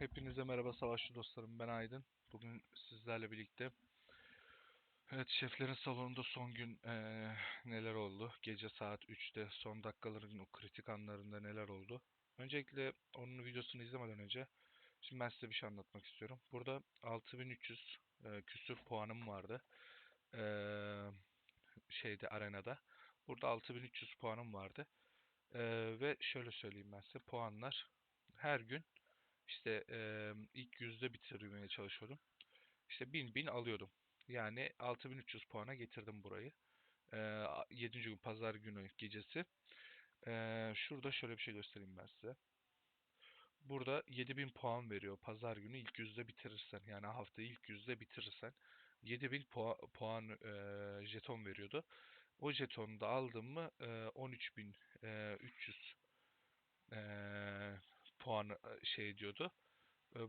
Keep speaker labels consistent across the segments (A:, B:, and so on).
A: Hepinize merhaba savaşçı dostlarım. Ben Aydın. Bugün sizlerle birlikte Evet şeflerin salonunda son gün eee, neler oldu? Gece saat 3'te son dakikaların o kritik anlarında neler oldu? Öncelikle onun videosunu izlemeden önce şimdi ben size bir şey anlatmak istiyorum. Burada 6300 eee, küsür puanım vardı. Eee, şeyde arenada. Burada 6300 puanım vardı. Eee, ve şöyle söyleyeyim ben size puanlar her gün işte eee, ilk yüzde bitirmeye çalışıyordum. İşte 1000 bin alıyordum. Yani 6300 puana getirdim burayı. Eee 7. gün pazar günü gecesi. Eee, şurada şöyle bir şey göstereyim ben size. Burada 7000 puan veriyor pazar günü ilk yüzde bitirirsen. Yani haftayı ilk yüzde bitirirsen. 7000 puan, puan eee, jeton veriyordu. O jetonu da aldım mı eee 13300 eee puan eee, şey diyordu.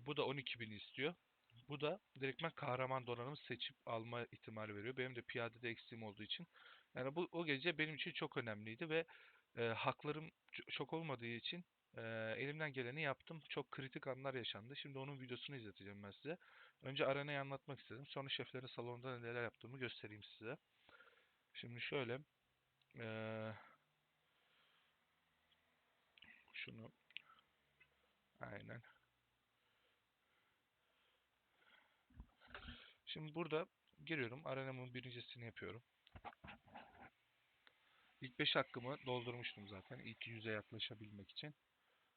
A: Bu da 12.000 istiyor. Bu da direktmen kahraman donanımı seçip alma ihtimali veriyor. Benim de piyadede eksiğim olduğu için. Yani bu o gece benim için çok önemliydi ve e, haklarım çok olmadığı için e, elimden geleni yaptım. Çok kritik anlar yaşandı. Şimdi onun videosunu izleteceğim ben size. Önce arenayı anlatmak istedim. Sonra şeflerin salonunda neler yaptığımı göstereyim size. Şimdi şöyle e, şunu aynen. Şimdi burada giriyorum. Arenamın birincisini yapıyorum. İlk 5 hakkımı doldurmuştum zaten. İlk 100'e yaklaşabilmek için.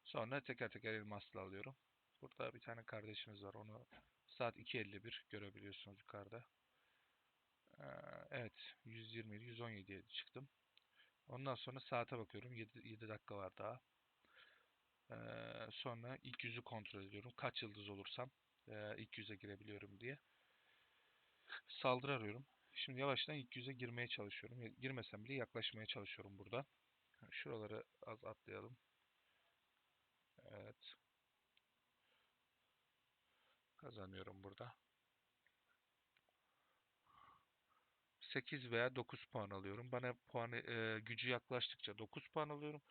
A: Sonra teker teker elmasla alıyorum. Burada bir tane kardeşimiz var. Onu saat 2.51 görebiliyorsunuz yukarıda. Ee, evet. 120, 117'ye çıktım. Ondan sonra saate bakıyorum. 7, 7 dakika var daha. Ee, sonra ilk yüzü kontrol ediyorum. Kaç yıldız olursam e, ilk yüze girebiliyorum diye. Saldırı arıyorum. Şimdi yavaştan ilk yüze girmeye çalışıyorum. Girmesem bile yaklaşmaya çalışıyorum burada. Şuraları az atlayalım. Evet. Kazanıyorum burada. 8 veya 9 puan alıyorum. Bana puanı e, gücü yaklaştıkça 9 puan alıyorum.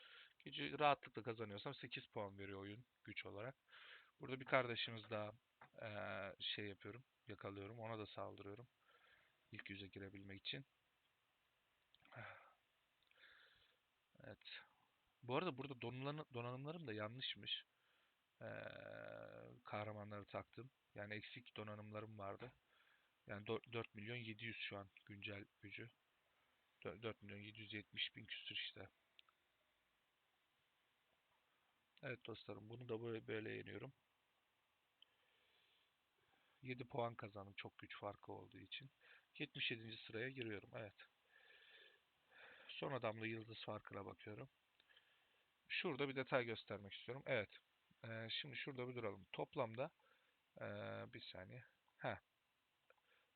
A: Gücü rahatlıkla kazanıyorsam 8 puan veriyor oyun güç olarak. Burada bir kardeşimiz daha e, şey yapıyorum. Yakalıyorum. Ona da saldırıyorum. İlk yüze girebilmek için. Evet. Bu arada burada donanım, donanımlarım da yanlışmış. Ee, kahramanları taktım. Yani eksik donanımlarım vardı. Yani 4 milyon 700 şu an güncel gücü. 4 milyon 770 bin küsür işte. Evet dostlarım bunu da böyle, böyle yeniyorum. 7 puan kazandım çok güç farkı olduğu için. 77. sıraya giriyorum. Evet. Son adamla yıldız farkına bakıyorum. Şurada bir detay göstermek istiyorum. Evet. Ee, şimdi şurada bir duralım. Toplamda ee, bir saniye. Ha.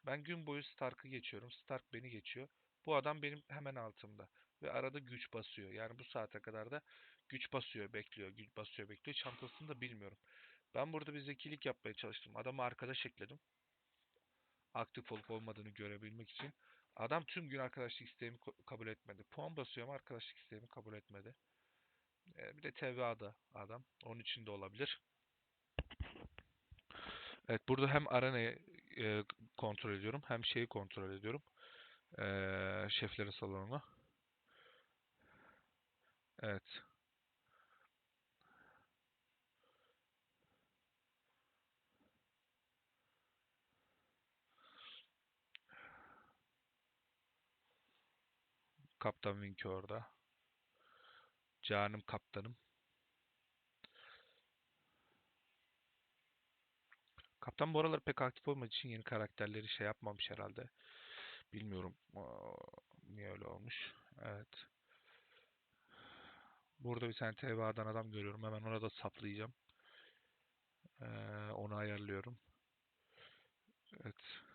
A: Ben gün boyu Stark'ı geçiyorum. Stark beni geçiyor. Bu adam benim hemen altımda. Ve arada güç basıyor. Yani bu saate kadar da güç basıyor, bekliyor. Güç basıyor, bekliyor. Çantasını da bilmiyorum. Ben burada bir zekilik yapmaya çalıştım. Adamı arkadaş ekledim. Aktif olup olmadığını görebilmek için. Adam tüm gün arkadaşlık isteğimi kabul etmedi. Puan basıyor ama arkadaşlık isteğimi kabul etmedi. Ee, bir de TVA'da adam. Onun için de olabilir. Evet burada hem arenayı e, kontrol ediyorum hem şeyi kontrol ediyorum. Ee, şeflerin salonunu. Evet. Kaptan Winky orada. Canım kaptanım. Kaptan bu aralar pek aktif olmadığı için yeni karakterleri şey yapmamış herhalde. Bilmiyorum niye öyle olmuş. Evet. Burada bir tane TVA'dan adam görüyorum. Hemen ona da saplayacağım. Ee, onu ayarlıyorum. Evet.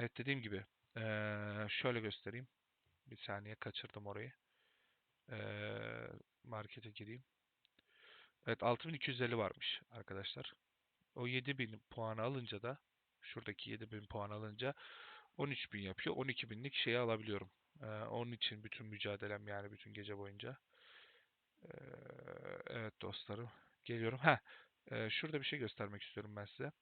A: Evet dediğim gibi. ee, şöyle göstereyim. Bir saniye kaçırdım orayı. Ee, markete gireyim. Evet 6250 varmış arkadaşlar. O 7000 puanı alınca da şuradaki 7000 puan alınca 13000 yapıyor. 12000'lik şeyi alabiliyorum. Ee, onun için bütün mücadelem yani bütün gece boyunca. Ee, Evet dostlarım. Geliyorum. Ha, şurada bir şey göstermek istiyorum ben size.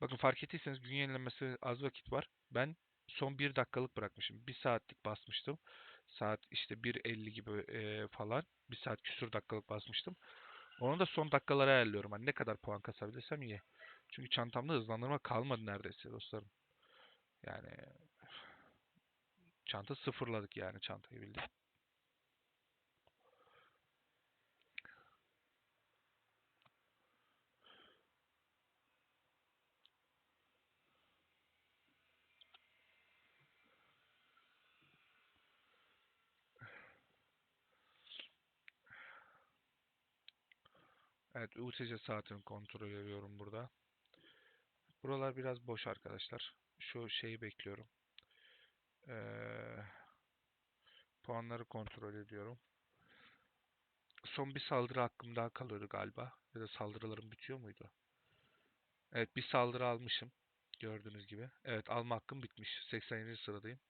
A: Bakın fark ettiyseniz gün yenilenmesi az vakit var. Ben son 1 dakikalık bırakmışım. 1 saatlik basmıştım. Saat işte 1.50 gibi e, falan. 1 saat küsur dakikalık basmıştım. Onu da son dakikalara ayarlıyorum. Hani ne kadar puan kasabilirsem iyi. Çünkü çantamda hızlandırma kalmadı neredeyse dostlarım. Yani çanta sıfırladık yani çantayı bildim. Evet UTC saatini kontrol ediyorum burada. Buralar biraz boş arkadaşlar. Şu şeyi bekliyorum. Ee, puanları kontrol ediyorum. Son bir saldırı hakkım daha kalıyordu galiba. Ya da saldırılarım bitiyor muydu? Evet bir saldırı almışım. Gördüğünüz gibi. Evet alma hakkım bitmiş. 87. sıradayım.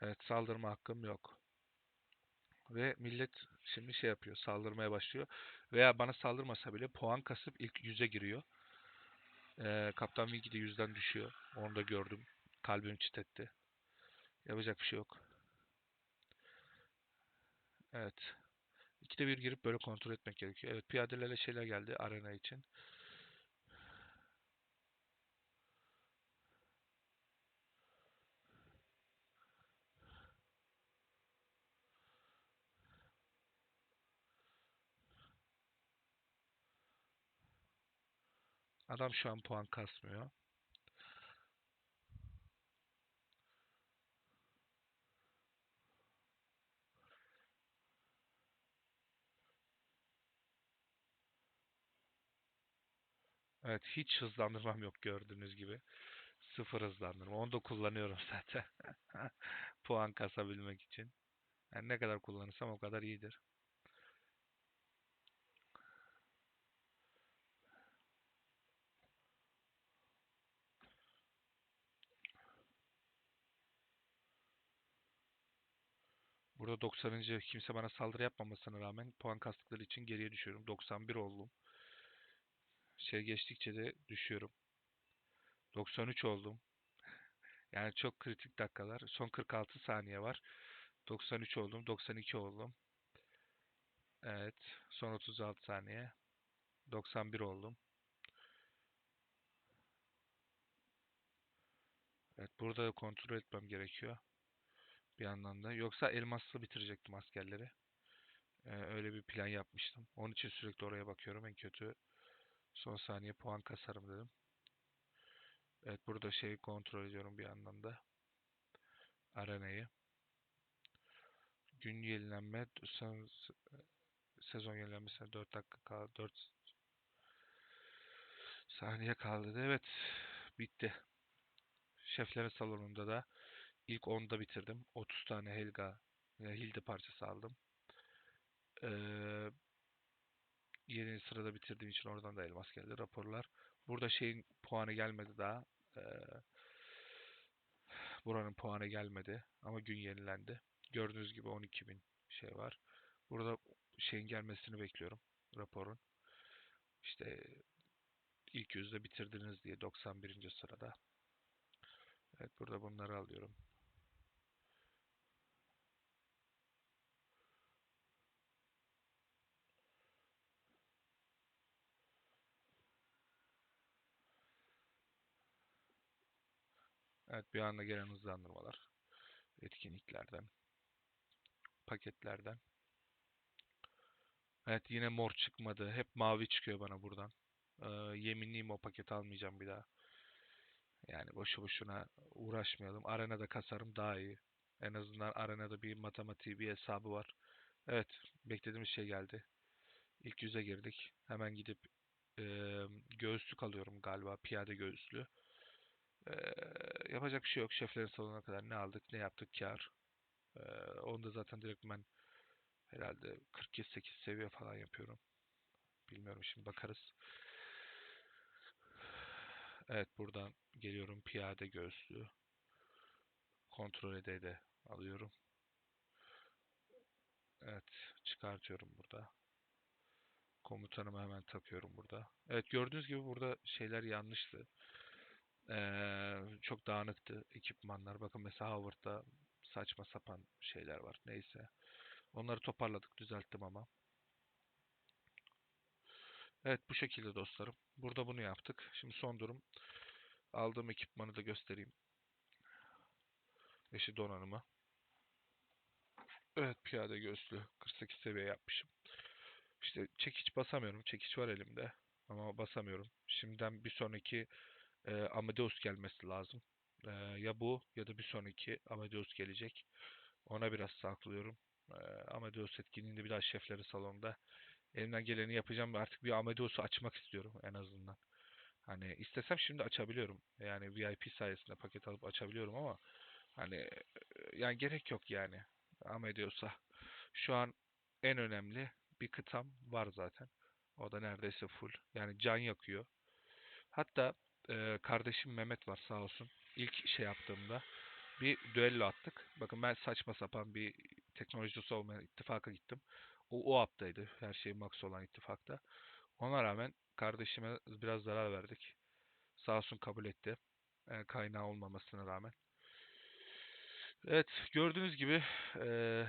A: Evet saldırma hakkım yok. Ve millet şimdi şey yapıyor. Saldırmaya başlıyor. Veya bana saldırmasa bile puan kasıp ilk yüze giriyor. Ee, Kaptan Wilkie de yüzden düşüyor. Onu da gördüm. Kalbim çitetti. Yapacak bir şey yok. Evet. İkide bir girip böyle kontrol etmek gerekiyor. Evet piyadelerle şeyler geldi arena için. Adam şu an puan kasmıyor. Evet hiç hızlandırmam yok gördüğünüz gibi. Sıfır hızlandırma. Onu da kullanıyorum zaten. Puan kasabilmek için. Yani ne kadar kullanırsam o kadar iyidir. Burada 90. kimse bana saldırı yapmamasına rağmen puan kastıkları için geriye düşüyorum. 91 oldum. Şey geçtikçe de düşüyorum. 93 oldum. Yani çok kritik dakikalar. Son 46 saniye var. 93 oldum. 92 oldum. Evet. Son 36 saniye. 91 oldum. Evet. Burada kontrol etmem gerekiyor. Bir yandan da. Yoksa elmaslı bitirecektim askerleri. Ee, öyle bir plan yapmıştım. Onun için sürekli oraya bakıyorum. En kötü son saniye puan kasarım dedim. Evet burada şeyi kontrol ediyorum bir yandan da. Arenayı. Gün yenilenme sezon yenilenmesine 4 dakika kaldı. 4 saniye kaldı. Evet. Bitti. Şeflerin salonunda da ilk 10'da bitirdim. 30 tane Helga Hilde parçası aldım. Ee, yeni sırada bitirdiğim için oradan da elmas geldi. Raporlar. Burada şeyin puanı gelmedi daha. Ee, buranın puanı gelmedi. Ama gün yenilendi. Gördüğünüz gibi 12.000 şey var. Burada şeyin gelmesini bekliyorum. Raporun. İşte ilk yüzde bitirdiniz diye 91. sırada. Evet burada bunları alıyorum. Evet bir anda gelen hızlandırmalar. Etkinliklerden. Paketlerden. Evet yine mor çıkmadı. Hep mavi çıkıyor bana buradan. Ee, yeminliyim o paketi almayacağım bir daha. Yani boşu boşuna uğraşmayalım. Arenada kasarım daha iyi. En azından arenada bir matematiği, bir hesabı var. Evet, beklediğimiz şey geldi. İlk yüze girdik. Hemen gidip e, göğüslük alıyorum galiba. Piyade göğüslü. E, yapacak bir şey yok. Şeflerin salonuna kadar ne aldık, ne yaptık kar. E, onu da zaten direkt ben herhalde 48 seviye falan yapıyorum. Bilmiyorum şimdi bakarız. Evet buradan geliyorum piyade göğüslü. Kontrol ede de alıyorum. Evet çıkartıyorum burada. Komutanımı hemen takıyorum burada. Evet gördüğünüz gibi burada şeyler yanlıştı. Ee, çok dağınıktı ekipmanlar. Bakın mesela Howard'da saçma sapan şeyler var. Neyse. Onları toparladık, düzelttim ama. Evet bu şekilde dostlarım. Burada bunu yaptık. Şimdi son durum. Aldığım ekipmanı da göstereyim. Eşi donanımı. Evet piyade göğüslü 48 seviye yapmışım. İşte çekiç basamıyorum. Çekiç var elimde ama basamıyorum. Şimdiden bir sonraki e, Amadeus gelmesi lazım. E, ya bu ya da bir sonraki Amadeus gelecek. Ona biraz saklıyorum. E, Amadeus etkinliğinde bir daha şefleri salonda. Elimden geleni yapacağım. Artık bir Amadeus'u açmak istiyorum en azından. Hani istesem şimdi açabiliyorum. Yani VIP sayesinde paket alıp açabiliyorum ama hani yani gerek yok yani Amadeus'a. Şu an en önemli bir kıtam var zaten. O da neredeyse full. Yani can yakıyor. Hatta e, kardeşim Mehmet var sağ olsun. İlk şey yaptığımda bir düello attık. Bakın ben saçma sapan bir teknolojisi olmayan ittifaka gittim. O o aptaydı. Her şey max olan ittifakta. Ona rağmen kardeşime biraz zarar verdik. Sağ olsun kabul etti. E, kaynağı olmamasına rağmen. Evet gördüğünüz gibi e,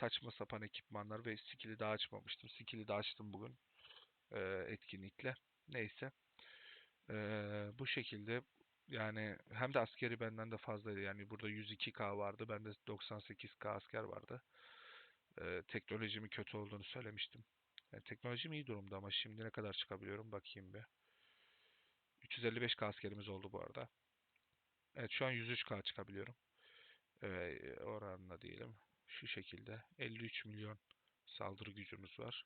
A: saçma sapan ekipmanlar ve skill'i daha açmamıştım. Skill'i de açtım bugün e, etkinlikle. Neyse. E, bu şekilde yani hem de askeri benden de fazlaydı. Yani burada 102k vardı. Bende 98k asker vardı. E, teknolojimin kötü olduğunu söylemiştim. Yani teknolojim iyi durumda ama şimdi ne kadar çıkabiliyorum bakayım bir. 355k askerimiz oldu bu arada. Evet şu an 103k çıkabiliyorum. Evet, oranla diyelim. Şu şekilde 53 milyon saldırı gücümüz var.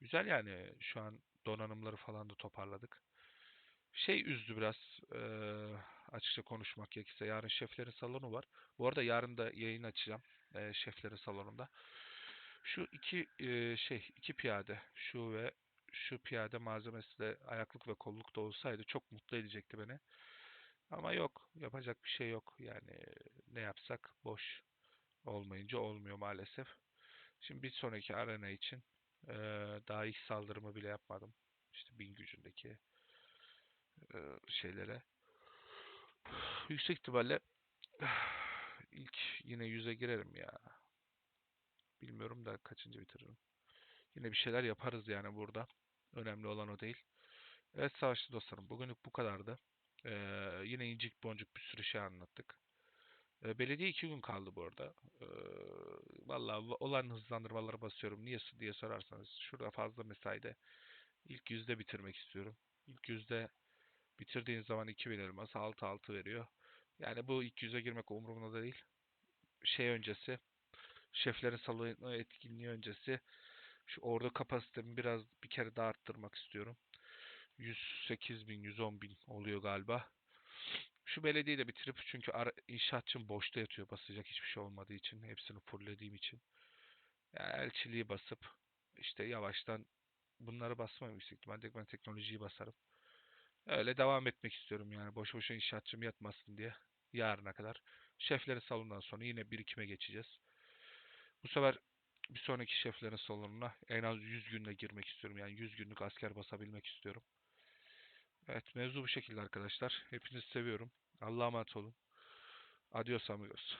A: Güzel yani şu an donanımları falan da toparladık. Şey üzdü biraz eee, açıkça konuşmak gerekirse. Yarın şeflerin salonu var. Bu arada yarın da yayın açacağım eee, şeflerin salonunda. Şu iki eee, şey iki piyade şu ve şu piyade malzemesi de ayaklık ve kolluk da olsaydı çok mutlu edecekti beni. Ama yok yapacak bir şey yok. Yani ne yapsak boş olmayınca olmuyor maalesef. Şimdi bir sonraki arena için eee, daha ilk saldırımı bile yapmadım. İşte bin gücündeki eee, şeylere. Yüksek ihtimalle ilk yine yüze girerim ya. Bilmiyorum da kaçıncı bitiririm. Yine bir şeyler yaparız yani burada. Önemli olan o değil. Evet savaşçı dostlarım bugünlük bu kadardı. Eee, yine incik boncuk bir sürü şey anlattık. Eee, belediye iki gün kaldı bu arada. Eee vallahi va- olan hızlandırmalara basıyorum. Niye diye sorarsanız şurada fazla mesaide ilk yüzde bitirmek istiyorum. İlk yüzde bitirdiğin zaman 2000 elmas 6 6 veriyor. Yani bu ilk yüze girmek umurumda da değil. Şey öncesi şeflerin salonu etkinliği öncesi şu ordu kapasitemi biraz bir kere daha arttırmak istiyorum. 108 bin, 110 bin oluyor galiba. Şu belediyeyi de bitirip çünkü inşaatçım boşta yatıyor basacak hiçbir şey olmadığı için. Hepsini fulllediğim için. Yani elçiliği basıp işte yavaştan bunları basmam yüksek ihtimalle ben teknolojiyi basarım. Öyle devam etmek istiyorum yani boş boşuna inşaatçım yatmasın diye yarına kadar. Şefleri salondan sonra yine birikime geçeceğiz. Bu sefer bir sonraki şeflerin salonuna en az 100 günle girmek istiyorum. Yani 100 günlük asker basabilmek istiyorum. Evet mevzu bu şekilde arkadaşlar. Hepinizi seviyorum. Allah'a emanet olun. Adios amigos.